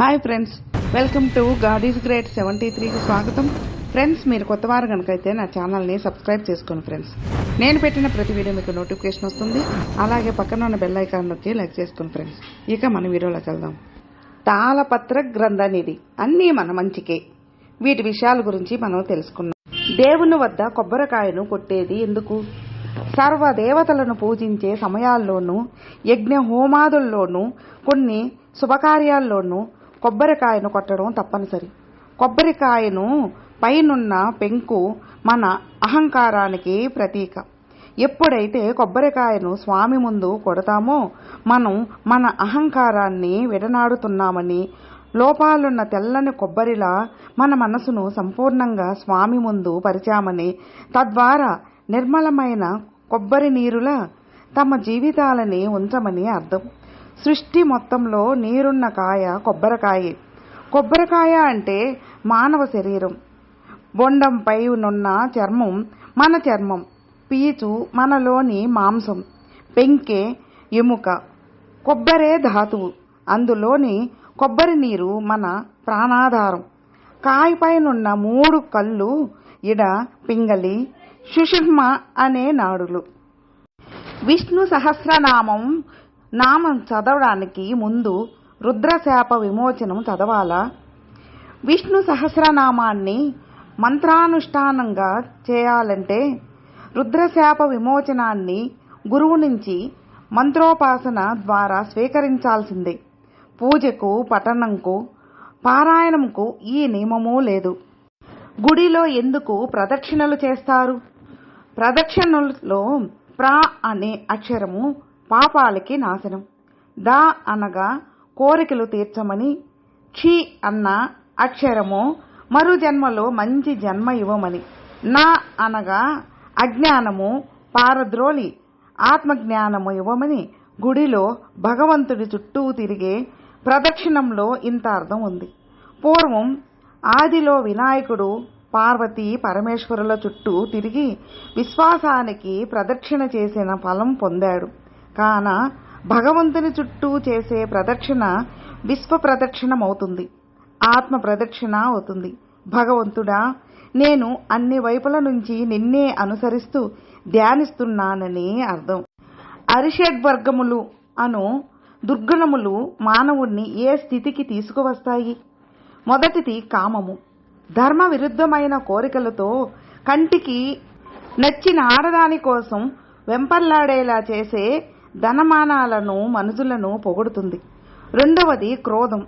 Hi friends welcome to God is great seventy త్రీకి స్వాగతం. Friends మీరు కొత్త వారు కనుకైతే నా ఛానల్ని సబ్స్క్రైబ్ చేసుకోండి ఫ్రెండ్స్ నేను పెట్టిన ప్రతి వీడియో మీకు నోటిఫికేషన్ వస్తుంది. అలాగే పక్కన ఉన్న బెల్ ఐకాన్ నొక్కి లైక్ చేసుకోండి ఫ్రెండ్స్ ఇక మన వీడియోలోకి వెళ్దాం. తాళపత్ర గ్రంథ నిధి. అన్నీ మన మంచికే. వీటి విషయాల గురించి మనం తెలుసుకున్నాం. దేవుని వద్ద కొబ్బరికాయను కొట్టేది ఎందుకు? సర్వ దేవతలను పూజించే సమయాల్లోనూ యజ్ఞ హోమాదుల్లోనూ కొన్ని శుభకార్యాల్లోనూ కొబ్బరికాయను కొట్టడం తప్పనిసరి. కొబ్బరికాయను పైనున్న పెంకు మన అహంకారానికి ప్రతీక. ఎప్పుడైతే కొబ్బరికాయను స్వామి ముందు కొడతామో మనం మన అహంకారాన్ని విడనాడుతున్నామని లోపాలున్న తెల్లని కొబ్బరిలా మన మనసును సంపూర్ణంగా స్వామి ముందు పరిచామని తద్వారా నిర్మలమైన కొబ్బరి నీరులా తమ జీవితాలని ఉంచమని అర్థం. సృష్టి మొత్తంలో నీరున్న కాయ కొబ్బరికాయే. కొబ్బరికాయ అంటే మానవ శరీరం. బొండంపై నున్న చర్మం మన చర్మం. పీచు మనలోని మాంసం. పెంకే ఎముక. కొబ్బరే ధాతువు. అందులోని కొబ్బరి నీరు మన ప్రాణాధారం. కాయపైనున్న మూడు కళ్ళు ఇడ పింగళి సుషుమ్న అనే నాడులు. విష్ణు సహస్రనామం నామం చదవడానికి ముందు రుద్రశాప విమోచనం చదవాలా? విష్ణు సహస్రనామాన్ని మంత్రానుష్ఠానంగా చేయాలంటే రుద్రశాప విమోచనాన్ని గురువు నుంచి మంత్రోపాసన ద్వారా స్వీకరించాల్సిందే. పూజకు పఠనంకు పారాయణంకు ఈ నియమము లేదు. గుడిలో ఎందుకు ప్రదక్షిణలు చేస్తారు? ప్రదక్షిణలో ప్రా అనే అక్షరము పాపాలకి నాశనం. దా అనగా కోరికలు తీర్చమని క్షి అన్న అక్షరము మరు జన్మలో మంచి జన్మ ఇవ్వమని. నా అనగా అజ్ఞానము పారద్రోలి ఆత్మజ్ఞానము ఇవ్వమని గుడిలో భగవంతుడి చుట్టూ తిరిగే ప్రదక్షిణంలో ఇంత అర్థం ఉంది. పూర్వం ఆదిలో వినాయకుడు పార్వతి పరమేశ్వరుల చుట్టూ తిరిగి విశ్వాసానికి ప్రదక్షిణ చేసిన ఫలం పొందాడు. కాన భగవంతుని చుట్టూ చేసే ప్రదక్షిణ విశ్వ ప్రదక్షిణమవుతుంది ఆత్మ ప్రదక్షిణ అవుతుంది. భగవంతుడా నేను అన్ని వైపుల నుంచి నిన్నే అనుసరిస్తూ ధ్యానిస్తున్నానని అర్థం. అరిషడ్వర్గములు అను దుర్గుణములు మానవుణ్ణి ఏ స్థితికి తీసుకువస్తాయి? మొదటిది కామము. ధర్మ విరుద్ధమైన కోరికలతో కంటికి నచ్చిన ఆడదాని కోసం వెంపల్లాడేలా చేసే ధనమానాలను మనుషులను పొగుడుతుంది. రెండవది క్రోధం.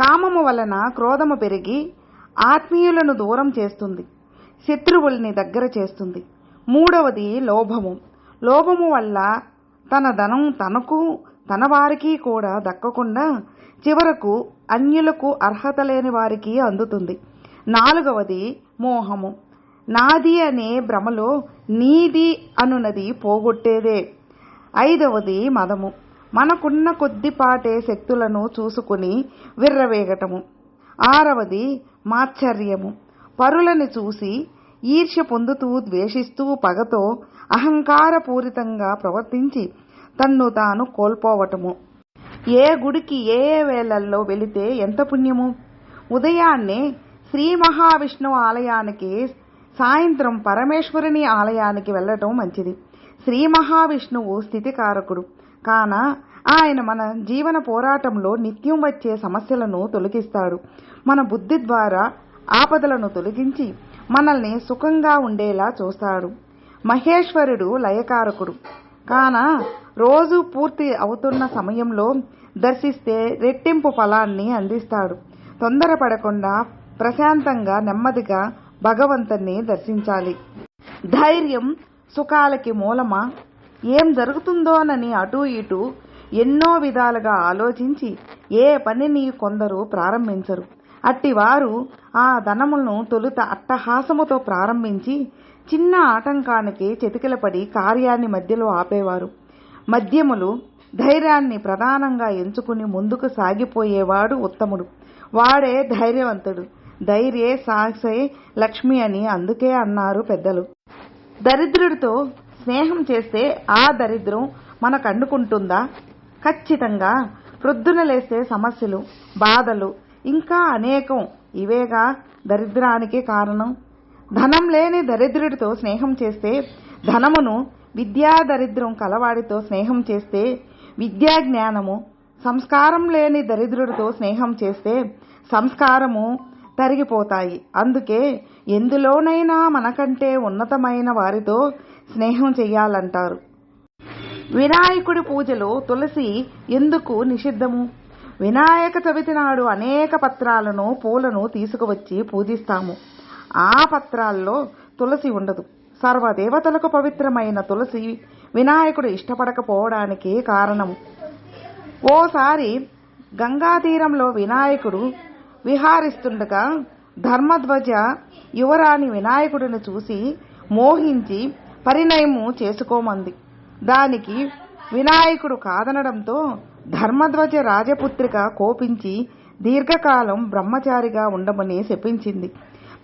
కామము వలన క్రోధము పెరిగి ఆత్మీయులను దూరం చేస్తుంది. శత్రువుల్ని దగ్గర చేస్తుంది. మూడవది లోభము. లోభము వల్ల తన ధనం తనకు తన వారికి కూడా దక్కకుండా చివరకు అన్యులకు అర్హత లేని వారికి అందుతుంది. నాలుగవది మోహము. నాది అనే భ్రమలో నీది అనునది పోగొట్టేదే. ఐదవది మదము. మనకున్న కొద్దిపాటే శక్తులను చూసుకుని విర్రవేగటము. ఆరవది మాత్సర్యము. పరులని చూసి ఈర్ష్య పొందుతూ ద్వేషిస్తూ పగతో అహంకారపూరితంగా ప్రవర్తించి తన్ను తాను కోల్పోవటము. ఏ గుడికి ఏ ఏ వేళల్లో వెళితే ఎంత పుణ్యము? ఉదయాన్నే శ్రీ మహావిష్ణువు ఆలయానికి సాయంత్రం పరమేశ్వరుని ఆలయానికి వెళ్ళటం మంచిది. శ్రీ మహావిష్ణువు స్థితికారకుడు. కాన ఆయన మన జీవన పోరాటంలో నిత్యం వచ్చే సమస్యలను తొలగిస్తాడు. మన బుద్ధి ద్వారా ఆపదలను తొలగించి మనల్ని సుఖంగా ఉండేలా చూస్తాడు. మహేశ్వరుడు లయకారకుడు. కాన రోజు పూర్తి అవుతున్న సమయంలో దర్శిస్తే రెట్టింపు ఫలాన్ని అందిస్తాడు. తొందరపడకుండా ప్రశాంతంగా నెమ్మదిగా భగవంతుణ్ణి దర్శించాలి. ధైర్యం సుఖాలకి మూలమా? ఏం జరుగుతుందోనని అటూ ఇటూ ఎన్నో విధాలుగా ఆలోచించి ఏ పనిని కొందరు ప్రారంభించరు. అట్టివారు ఆ ధనములను తొలుత అట్టహాసముతో ప్రారంభించి చిన్న ఆటంకానికి చెతికిలపడి కార్యాన్ని మధ్యలో ఆపేవారు. మద్యములు ధైర్యాన్ని ప్రధానంగా ఎంచుకుని ముందుకు సాగిపోయేవాడు ఉత్తముడు. వాడే ధైర్యవంతుడు. ధైర్యే సాహసే లక్ష్మి అని అందుకే అన్నారు పెద్దలు. దరిద్రుడితో స్నేహం చేస్తే ఆ దరిద్రం మనకు అండుకుంటుందా ఖచ్చితంగా. ప్రొద్దున లేస్తే సమస్యలు బాధలు ఇంకా అనేకం. ఇవేగా దరిద్రానికి కారణం? ధనం లేని దరిద్రుడితో స్నేహం చేస్తే ధనమును విద్యా దరిద్రం కలవాడితో స్నేహం చేస్తే విద్యా జ్ఞానము సంస్కారం లేని దరిద్రుడితో స్నేహం చేస్తే సంస్కారము తరిగిపోతాయి. అందుకే ఎందులోనైనా మనకంటే ఉన్నతమైన వారితో స్నేహం చెయ్యాలంటారు. వినాయకుడి పూజలో తులసి ఎందుకు నిషిద్ధము? వినాయక చవితి నాడు అనేక పత్రాలను పూలను తీసుకువచ్చి పూజిస్తాము. ఆ పత్రాల్లో తులసి ఉండదు. సర్వదేవతలకు పవిత్రమైన తులసి వినాయకుడు ఇష్టపడకపోవడానికి కారణం. ఓసారి గంగా తీరంలో వినాయకుడు విహారిస్తుండగా ధర్మధ్వజ యువరాణి వినాయకుడిని చూసి మోహించి పరిణయము చేసుకోమంది. దానికి వినాయకుడు కాదనడంతో ధర్మధ్వజ రాజపుత్రిక కోపించి దీర్ఘకాలం బ్రహ్మచారిగా ఉండమని శపించింది.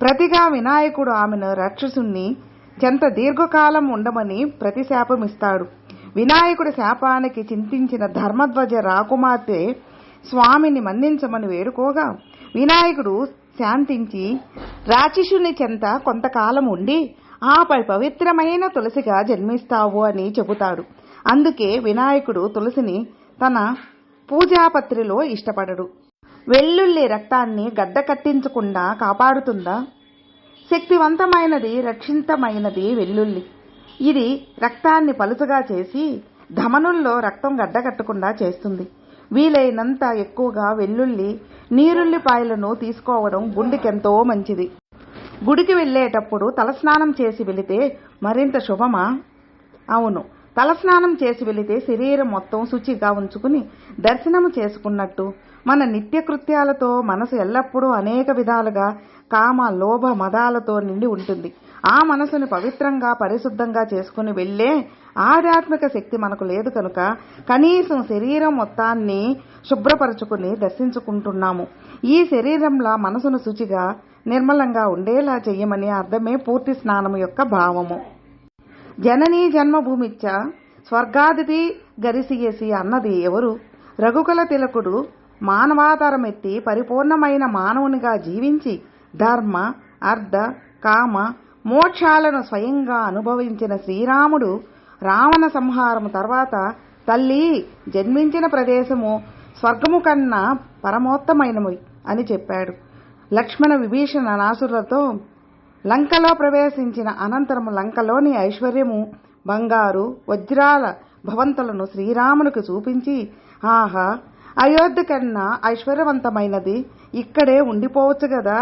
ప్రతిగా వినాయకుడు ఆమెను రాక్షసుణ్ణి చెంత దీర్ఘకాలం ఉండమని ప్రతిశాపమిస్తాడు. వినాయకుడి శాపానికి చింతించిన ధర్మధ్వజ రాకుమార్తె స్వామిని మన్నించమని వేడుకోగా వినాయకుడు శాంతించి రాక్షసుని చెంత కొంతకాలం ఉండి ఆపై పవిత్రమైన తులసిగా జన్మిస్తావు అని చెబుతాడు అందుకే వినాయకుడు తులసిని తన పూజాపత్రిలో ఇష్టపడడు. వెల్లుల్లి రక్తాన్ని గడ్డ కట్టించకుండా కాపాడుతుందా? శక్తివంతమైనది రక్షితమైనది వెల్లుల్లి. ఇది రక్తాన్ని పలుచగా చేసి ధమనుల్లో రక్తం గడ్డకట్టకుండా చేస్తుంది. వీలైనంత ఎక్కువగా వెల్లుల్లి నీరుల్లిపాయలను తీసుకోవడం గుండెకెంతో మంచిది. గుడికి వెళ్ళేటప్పుడు తలస్నానం చేసి వెళితే మరింత శుభమా? అవును. తలస్నానం చేసి వెళితే శరీరం మొత్తం శుచిగా ఉంచుకుని దర్శనము చేసుకున్నట్టు మన నిత్యకృత్యాలతో మనసు ఎల్లప్పుడూ అనేక విధాలుగా కామ లోభ మదాలతో నిండి ఉంటుంది. ఆ మనసుని పవిత్రంగా పరిశుద్ధంగా చేసుకుని వెళ్ళే ఆధ్యాత్మిక శక్తి మనకు లేదు కనుక కనీసం శరీరం మొత్తాన్ని శుభ్రపరచుకుని దర్శించుకుంటున్నాము. ఈ శరీరంలా మనసును శుచిగా నిర్మలంగా ఉండేలా చెయ్యమని అర్థమే పూర్తి స్నానం యొక్క భావము. జననీ జన్మభూమిచ్చ స్వర్గాదిపి గరిసియసి అన్నది ఎవరు? రఘుకుల తిలకుడు మానవాధారమెత్తి పరిపూర్ణమైన మానవునిగా జీవించి ధర్మ అర్ధ కామ మోక్షాలను స్వయంగా అనుభవించిన శ్రీరాముడు రావణ సంహారము తర్వాత తల్లి జన్మించిన ప్రదేశము స్వర్గము కన్నా పరమోత్తమైనవి అని చెప్పాడు. లక్ష్మణ విభీషణ నాసులతో లంకలో ప్రవేశించిన అనంతరము లంకలోని ఐశ్వర్యము బంగారు వజ్రాల భవంతులను శ్రీరామునికి చూపించి ఆహా అయోధ్య కన్నా ఐశ్వర్యవంతమైనది ఇక్కడే ఉండిపోవచ్చు కదా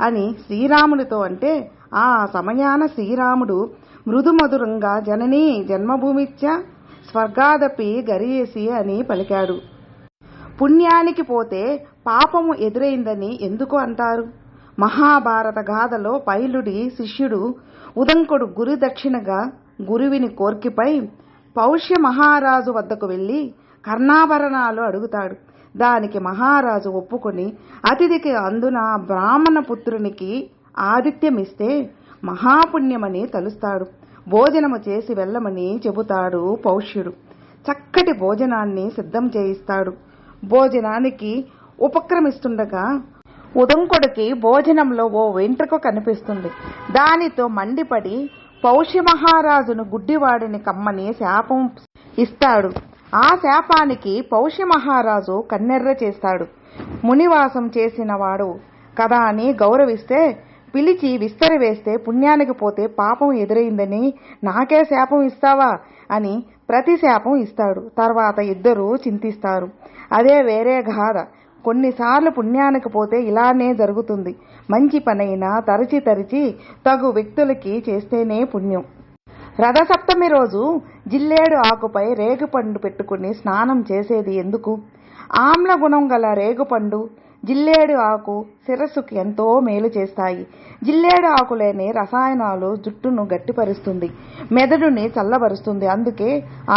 అని శ్రీరామునితో అంటే ఆ సమయాన శ్రీరాముడు మృదుమధురంగా జననీ జన్మభూమిచ్చ స్వర్గాదపి గరియేసి అని పలికాడు. పుణ్యానికి పోతే పాపము ఎదురైందని ఎందుకు అంటారు? మహాభారత గాథలో పైలుడి శిష్యుడు ఉదంకుడు గురు దక్షిణగా గురువిని కోర్కిపై పౌష్య మహారాజు వద్దకు వెళ్ళి కర్ణాభరణాలు అడుగుతాడు. దానికి మహారాజు ఒప్పుకొని అతిథికి అందున బ్రాహ్మణ పుత్రునికి ఆతిథ్యమిస్తే మహాపుణ్యమని తలుస్తాడు. భోజనము చేసి వెళ్ళమని చెబుతాడు పౌష్యుడు. చక్కటి భోజనాన్ని సిద్ధం చేయిస్తాడు. భోజనానికి ఉపక్రమిస్తుండగా ఉదంకుడికి భోజనంలో ఓ వెంట్రుక కనిపిస్తుంది. దానితో మండిపడి పౌష్య మహారాజును గుడ్డివాడిని కమ్మని శాపం ఇస్తాడు. ఆ శాపానికి పౌష్య మహారాజు కన్నెర్ర చేస్తాడు. మునివాసం చేసిన వాడు కదా అని గౌరవిస్తే పిలిచి విస్తరి వేస్తే పుణ్యానికి పోతే పాపం ఎదురైందని నాకే శాపం ఇస్తావా అని ప్రతి శాపం ఇస్తాడు. తర్వాత ఇద్దరూ చింతిస్తారు. అదే వేరే గాథ. కొన్నిసార్లు పుణ్యానికి పోతే ఇలానే జరుగుతుంది. మంచి పనైనా తరచి తరిచి తగు వ్యక్తులకి చేస్తేనే పుణ్యం. రథసప్తమి రోజు జిల్లేడు ఆకుపై రేగుపండు పెట్టుకుని స్నానం చేసేది ఎందుకు? ఆమ్ల గుణం గల రేగుపండు జిల్లేడు ఆకు శిరస్సుకి ఎంతో మేలు చేస్తాయి. జిల్లేడు ఆకులేని రసాయనాలు జుట్టును గట్టిపరుస్తుంది. మెదడుని చల్లబరుస్తుంది. అందుకే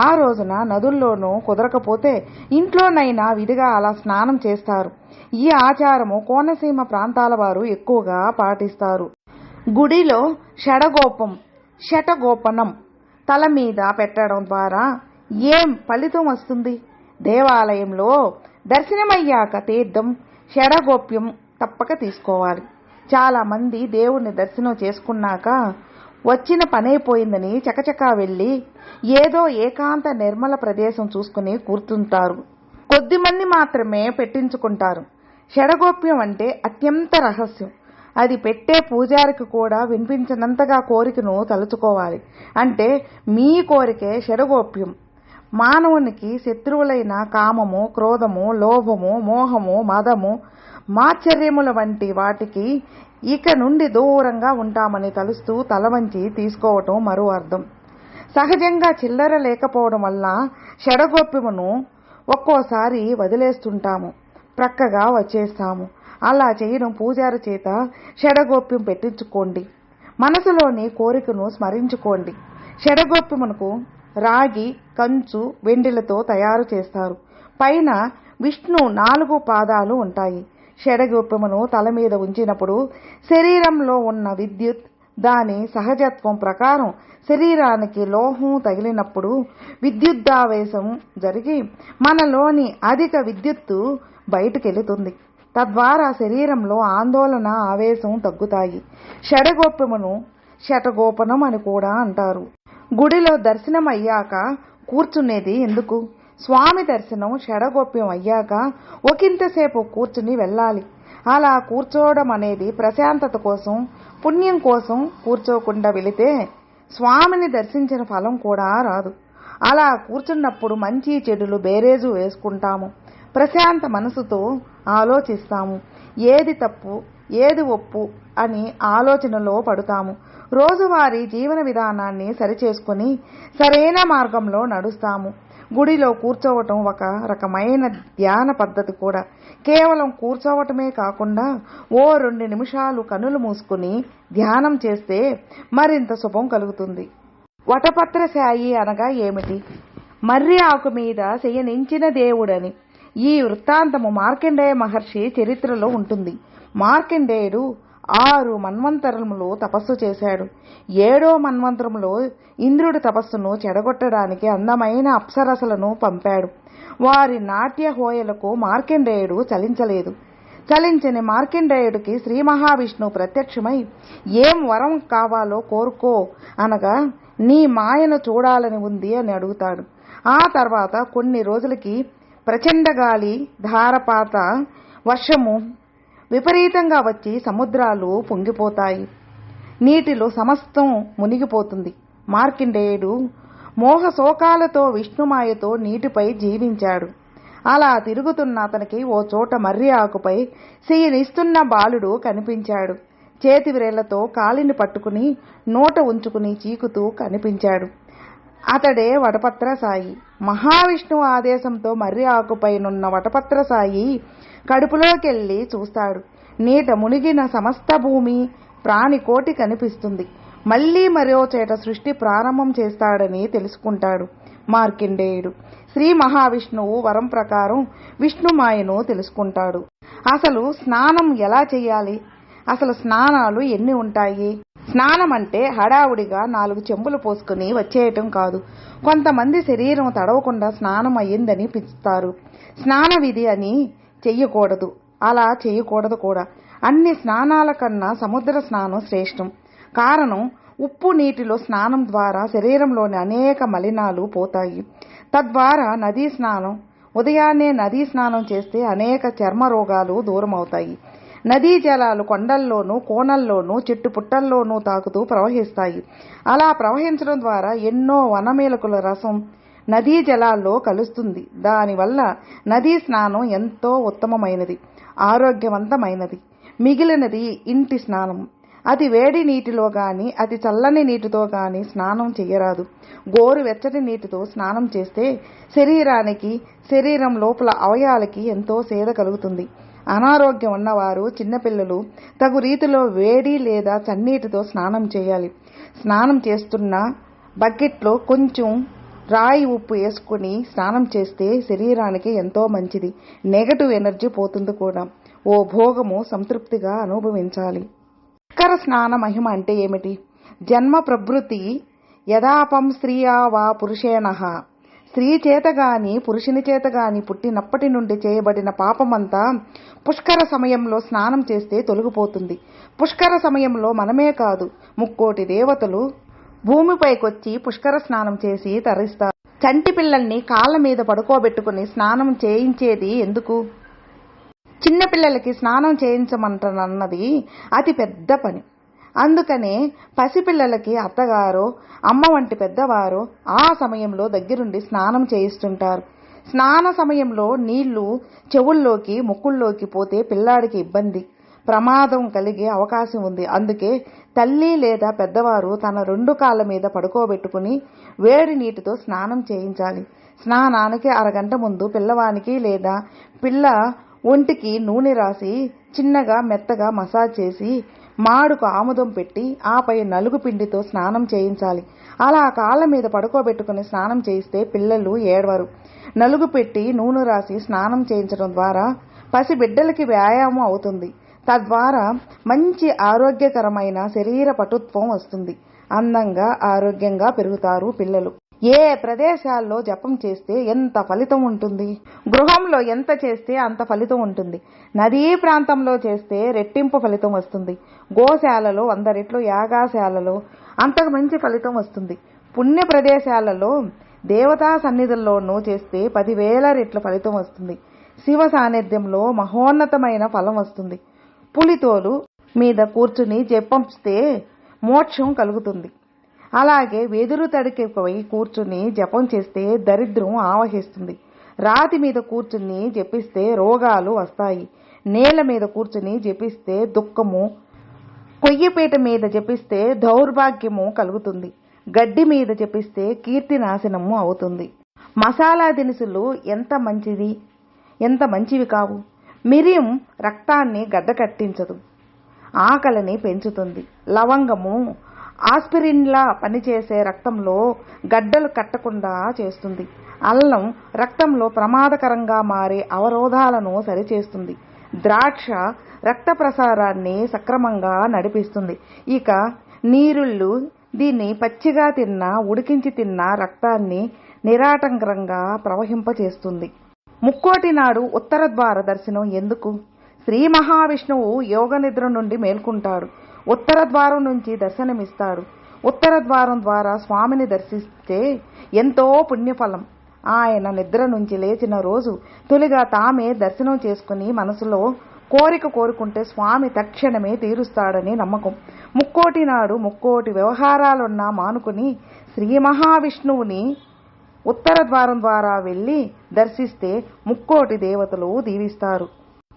ఆ రోజున నదుల్లోనూ కుదరకపోతే ఇంట్లోనైనా విధిగా అలా స్నానం చేస్తారు. ఈ ఆచారము కోనసీమ ప్రాంతాల వారు ఎక్కువగా పాటిస్తారు. గుడిలో షడగోపం శటగోపనం తల మీద పెట్టడం ద్వారా ఏం ఫలితం వస్తుంది? దేవాలయంలో దర్శనమయ్యాక తీర్థం షడగోప్యం తప్పక తీసుకోవాలి. చాలామంది దేవుణ్ణి దర్శనం చేసుకున్నాక వచ్చిన పనైపోయిందని చకచకా వెళ్ళి ఏదో ఏకాంత నిర్మల ప్రదేశం చూసుకుని కూర్చుంటారు. కొద్దిమంది మాత్రమే పెట్టించుకుంటారు. షడగోప్యం అంటే అత్యంత రహస్యం. అది పెట్టే పూజారికి కూడా వినిపించినంతగా కోరికను తలుచుకోవాలి. అంటే మీ కోరికే షడగోప్యం మానవునికి శత్రువులైన కామము క్రోధము లోభము మోహము మదము మాచర్యముల వంటి వాటికి ఇక నుండి దూరంగా ఉంటామని తలుస్తూ తలవంచి తీసుకోవటం మరో అర్థం. సహజంగా చిల్లర లేకపోవడం వల్ల షడగోప్యమును ఒక్కోసారి వదిలేస్తుంటాము. ప్రక్కగా వచ్చేస్తాము. అలా చేయడం పూజారి చేత షడగోప్యం పెట్టించుకోండి. మనసులోని కోరికను స్మరించుకోండి. షడగోప్యమునకు రాగి కంచు వెండిలతో తయారు చేస్తారు. పైన విష్ణు నాలుగు పాదాలు ఉంటాయి. షడగోప్యమును తల మీద ఉంచినప్పుడు శరీరంలో ఉన్న విద్యుత్ దాని సహజత్వం ప్రకారం శరీరానికి లోహం తగిలినప్పుడు విద్యుద్ధావేశం జరిగి మనలోని అధిక విద్యుత్తు బయటకెళుతుంది. తద్వారా శరీరంలో ఆందోళన ఆవేశం తగ్గుతాయి. షడగోప్యమును శటగోపనం అని కూడా అంటారు. గుడిలో దర్శనం అయ్యాక కూర్చునేది ఎందుకు? స్వామి దర్శనం షడగోప్యం అయ్యాక ఒకంతసేపు కూర్చుని వెళ్ళాలి. అలా కూర్చోవడం అనేది ప్రశాంతత కోసం పుణ్యం కోసం కూర్చోకుండా వెళితే స్వామిని దర్శించిన ఫలం కూడా రాదు. అలా కూర్చున్నప్పుడు మంచి చెడులు బేరేజు వేసుకుంటాము. ప్రశాంత మనసుతో ఆలోచిస్తాము. ఏది తప్పు ఏది ఒప్పు అని ఆలోచనలో పడుతాము. రోజువారీ జీవన విధానాన్ని సరిచేసుకుని సరైన మార్గంలో నడుస్తాము. గుడిలో కూర్చోవటం ఒక రకమైన ధ్యాన పద్ధతి కూడా. కేవలం కూర్చోవటమే కాకుండా ఓ రెండు నిమిషాలు కనులు మూసుకుని ధ్యానం చేస్తే మరింత శుభం కలుగుతుంది. వటపత్రశాయి అనగా ఏమిటి? మర్రి ఆకు మీద శయనించిన దేవుడని. ఈ వృత్తాంతము మార్కండేయ మహర్షి చరిత్రలో ఉంటుంది. మార్కండేయుడు ఆరు మన్వంతరములు తపస్సు చేశాడు. ఏడో మన్వంతరంలో ఇంద్రుడి తపస్సును చెడగొట్టడానికి అందమైన అప్సరసలను పంపాడు. వారి నాట్య హోయలకు మార్కండేయుడు చలించలేదు. చలించని మార్కండేయుడికి శ్రీ మహావిష్ణువు ప్రత్యక్షమై ఏం వరం కావాలో కోరుకో అనగా నీ మాయను చూడాలని ఉంది అని అడుగుతాడు. ఆ తర్వాత కొన్ని రోజులకి ప్రచండ గాలి ధారపాత వర్షము విపరీతంగా వచ్చి సముద్రాలు పొంగిపోతాయి. నీటిలో సమస్తం మునిగిపోతుంది. మార్కిండేయుడు మోహ శోకాలతో విష్ణుమాయతో నీటిపై జీవించాడు. అలా తిరుగుతున్న అతనికి ఓ చోట మర్రి ఆకుపై సీనిస్తున్న బాలుడు కనిపించాడు. చేతి విరేళ్ళతో కాలిని పట్టుకుని నోట ఉంచుకుని చీకుతూ కనిపించాడు. అతడే వడపత్ర సాయి మహావిష్ణువు ఆదేశంతో మర్రి ఆకుపైనున్న వటపత్రసాయి కడుపులోకెళ్ళి చూస్తాడు. నీట మునిగిన సమస్త భూమి ప్రాణికోటి కనిపిస్తుంది. మళ్ళీ మరో చేట సృష్టి ప్రారంభం చేస్తాడని తెలుసుకుంటాడు మార్కిండేయుడు. శ్రీ మహావిష్ణువు వరం ప్రకారం విష్ణుమాయను తెలుసుకుంటాడు. అసలు స్నానం ఎలా చేయాలి? అసలు స్నానాలు ఎన్ని ఉంటాయి? స్నానం అంటే హడావుడిగా నాలుగు చెంబులు పోసుకుని వచ్చేయటం కాదు. కొంతమంది శరీరం తడవకుండా స్నానం అయ్యిందని పిలుస్తారు. స్నాన విధి అని చెయ్యకూడదు. అలా చేయకూడదు కూడా. అన్ని స్నానాల కన్నా సముద్ర స్నానం శ్రేష్టం. కారణం ఉప్పు నీటిలో స్నానం ద్వారా శరీరంలోని అనేక మలినాలు పోతాయి. తద్వారా నదీ స్నానం ఉదయాన్నే నదీ స్నానం చేస్తే అనేక చర్మ రోగాలు దూరం అవుతాయి నదీ జలాలు కొండల్లోనూ కోనల్లోనూ చెట్టు పుట్టల్లోనూ తాకుతూ ప్రవహిస్తాయి. అలా ప్రవహించడం ద్వారా ఎన్నో వనమేలకుల రసం నదీ జలాల్లో కలుస్తుంది. దానివల్ల నదీ స్నానం ఎంతో ఉత్తమమైనది ఆరోగ్యవంతమైనది. మిగిలినది ఇంటి స్నానం. అతి వేడి నీటిలో గాని అతి చల్లని నీటితో గాని స్నానం చేయరాదు. గోరు వెచ్చటి నీటితో స్నానం చేస్తే శరీరానికి శరీరం లోపల అవయాలకి ఎంతో సేద కలుగుతుంది. అనారోగ్యం ఉన్నవారు చిన్నపిల్లలు తగు రీతిలో వేడి లేదా చన్నీటితో స్నానం చేయాలి. స్నానం చేస్తున్న బకెట్లో కొంచెం రాయి ఉప్పు వేసుకుని స్నానం చేస్తే శరీరానికి ఎంతో మంచిది. నెగటివ్ ఎనర్జీ పోతుంది కూడా. ఓ భోగము సంతృప్తిగా అనుభవించాలి. కర స్నాన మహిమ అంటే ఏమిటి? జన్మ ప్రభృతి యదాపం స్త్రీయా వా పురుషేణ. స్త్రీ చేత గాని పురుషుని చేత గాని పుట్టినప్పటి నుండి చేయబడిన పాపమంతా పుష్కర సమయంలో స్నానం చేస్తే తొలగిపోతుంది. పుష్కర సమయంలో మనమే కాదు ముక్కోటి దేవతలు భూమిపైకొచ్చి పుష్కర స్నానం చేసి తరిస్తారు. చంటి పిల్లల్ని కాళ్ళ మీద పడుకోబెట్టుకుని స్నానం చేయించేది ఎందుకు? చిన్నపిల్లలకి స్నానం చేయించమంటనన్నది అతి పెద్ద పని. అందుకనే పసిపిల్లలకి అత్తగారో అమ్మ వంటి పెద్దవారు ఆ సమయంలో దగ్గరుండి స్నానం చేయిస్తుంటారు. స్నాన సమయంలో నీళ్ళు చెవుల్లోకి ముక్కుల్లోకి పోతే పిల్లాడికి ఇబ్బంది. ప్రమాదం కలిగే అవకాశం ఉంది. అందుకే తల్లి లేదా పెద్దవారు తన రెండు కాళ్ళ మీద పడుకోబెట్టుకుని వేడి నీటితో స్నానం చేయించాలి. స్నానానికి అరగంట ముందు పిల్లవానికి లేదా పిల్ల ఒంటికి నూనె రాసి చిన్నగా మెత్తగా మసాజ్ చేసి మాడుకు ఆముదం పెట్టి ఆపై నలుగు పిండితో స్నానం చేయించాలి. అలా కాళ్ళ మీద పడుకోబెట్టుకుని స్నానం చేయిస్తే పిల్లలు ఏడవరు. నలుగు పెట్టి నూనె రాసి స్నానం చేయించడం ద్వారా పసి బిడ్డలకి వ్యాయామం అవుతుంది. తద్వారా మంచి ఆరోగ్యకరమైన శరీర పటుత్వం వస్తుంది. అందంగా ఆరోగ్యంగా పెరుగుతారు పిల్లలు. ఏ ప్రదేశాల్లో జపం చేస్తే ఎంత ఫలితం ఉంటుంది? గృహంలో ఎంత చేస్తే అంత ఫలితం ఉంటుంది? నదీ ప్రాంతంలో చేస్తే రెట్టింపు ఫలితం వస్తుంది. గోశాలలో వంద రెట్లు యాగాశాలలో అంతకు మంచి ఫలితం వస్తుంది. పుణ్య ప్రదేశాలలో దేవతా సన్నిధుల్లోనూ చేస్తే పదివేల రెట్ల ఫలితం వస్తుంది. శివ సాన్నిధ్యంలో మహోన్నతమైన ఫలం వస్తుంది. పులితోలు మీద కూర్చుని జపంస్తే మోక్షం కలుగుతుంది. అలాగే వెదురు తడికిపోయి కూర్చుని జపం చేస్తే దరిద్రం ఆవహిస్తుంది. రాతి మీద కూర్చుని జపిస్తే రోగాలు వస్తాయి. నేల మీద కూర్చుని జపిస్తే దుఃఖము కొయ్యపేట మీద జపిస్తే దౌర్భాగ్యము కలుగుతుంది. గడ్డి మీద జపిస్తే కీర్తి నాశనము అవుతుంది. మసాలా దినుసులు ఎంత మంచిది? ఎంత మంచివి కావు. మిరియం రక్తాన్ని గడ్డకట్టించదు ఆకలిని పెంచుతుంది. లవంగము ఆస్పిరిన్లా పనిచేసే రక్తంలో గడ్డలు కట్టకుండా చేస్తుంది. అల్లం రక్తంలో ప్రమాదకరంగా మారే అవరోధాలను సరిచేస్తుంది. ద్రాక్ష రక్త ప్రసారాన్ని సక్రమంగా నడిపిస్తుంది. ఇక నీరుళ్ళు దీన్ని పచ్చిగా తిన్నా ఉడికించి తిన్నా రక్తాన్ని నిరాటంకరంగా ప్రవహింపచేస్తుంది. ముక్కోటి నాడు ఉత్తర ద్వార దర్శనం ఎందుకు? శ్రీ మహావిష్ణువు యోగ నిద్ర నుండి మేల్కొంటాడు. ఉత్తర ద్వారం నుంచి దర్శనమిస్తారు ఉత్తర ద్వారం ద్వారా స్వామిని దర్శిస్తే ఎంతో పుణ్యఫలం. ఆయన నిద్ర నుంచి లేచిన రోజు తొలిగా తామే దర్శనం చేసుకుని మనసులో కోరిక కోరుకుంటే స్వామి తక్షణమే తీరుస్తాడని నమ్మకం. ముక్కోటి నాడు ముక్కోటి వ్యవహారాలున్నా మానుకుని శ్రీ మహావిష్ణువుని ఉత్తర ద్వారం ద్వారా వెళ్ళి దర్శిస్తే ముక్కోటి దేవతలు దీవిస్తారు.